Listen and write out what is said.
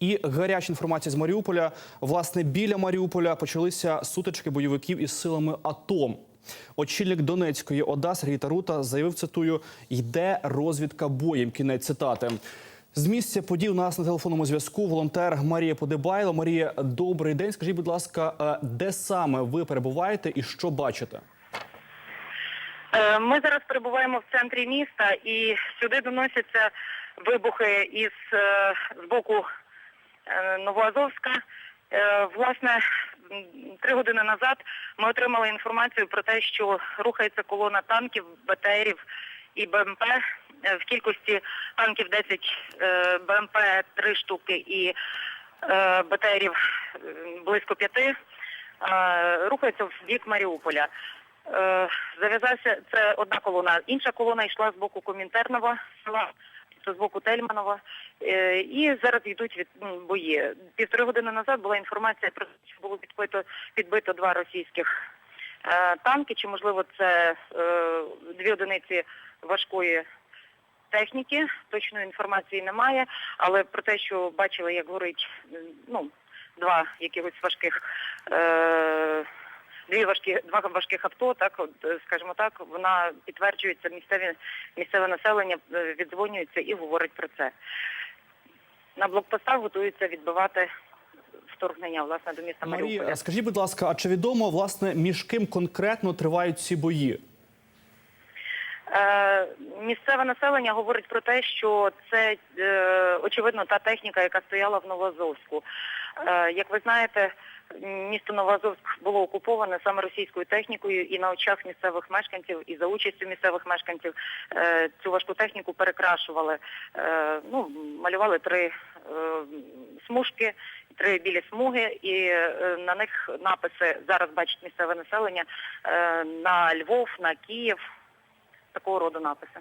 І гаряча інформація з Маріуполя. Власне, біля Маріуполя почалися сутички бойовиків із силами АТО. Очільник Донецької ОДА Сергій Тарута заявив, цитую, йде розвідка боєм. Кінець цитати. З місця подій у нас на телефонному зв'язку волонтер Марія Подибайло. Марія, добрий день. Скажіть, будь ласка, е, де саме ви перебуваєте і що бачите? Е, Ми зараз перебуваємо в центрі міста і сюди доносяться вибухи із е, з боку Новоазовська. Е, Власне, три години назад ми отримали інформацію про те, що рухається колона танків, БТРів і БМП е, в кількості танків 10 е, БМП 3 штуки і е, БТРів е, близько п'яти. е, Рухаються в бік Маріуполя. Е, Зав'язався це одна колона. Інша колона йшла з боку Комінтернова села, з боку Тельманова. Е, І зараз йдуть від бої. Півтори години назад була інформація про те, що було підбито, підбито два російських е, танки, чи можливо це е, дві одиниці важкої техніки. Точної інформації немає, але про те, що бачили, як горить ну, два якихось важких. Дві важкі два важких авто, так от е, скажімо так, вона підтверджується місцеві місцеве населення е, віддзвонюється і говорить про це. На блокпостах готуються відбивати вторгнення власне до міста Маріуполя. Марія, скажіть, будь ласка, а чи відомо власне між ким конкретно тривають ці бої? Е, місцеве населення говорить про те, що це е, очевидно та техніка, яка стояла в Новоазовську. Е, як ви знаєте, місто Новоазовськ було окуповане саме російською технікою, і на очах місцевих мешканців і за участю місцевих мешканців е, цю важку техніку перекрашували. Е, ну, малювали три е, смужки, три білі смуги, і на них написи зараз бачить місцеве населення на Львов, на Київ такого роду написи.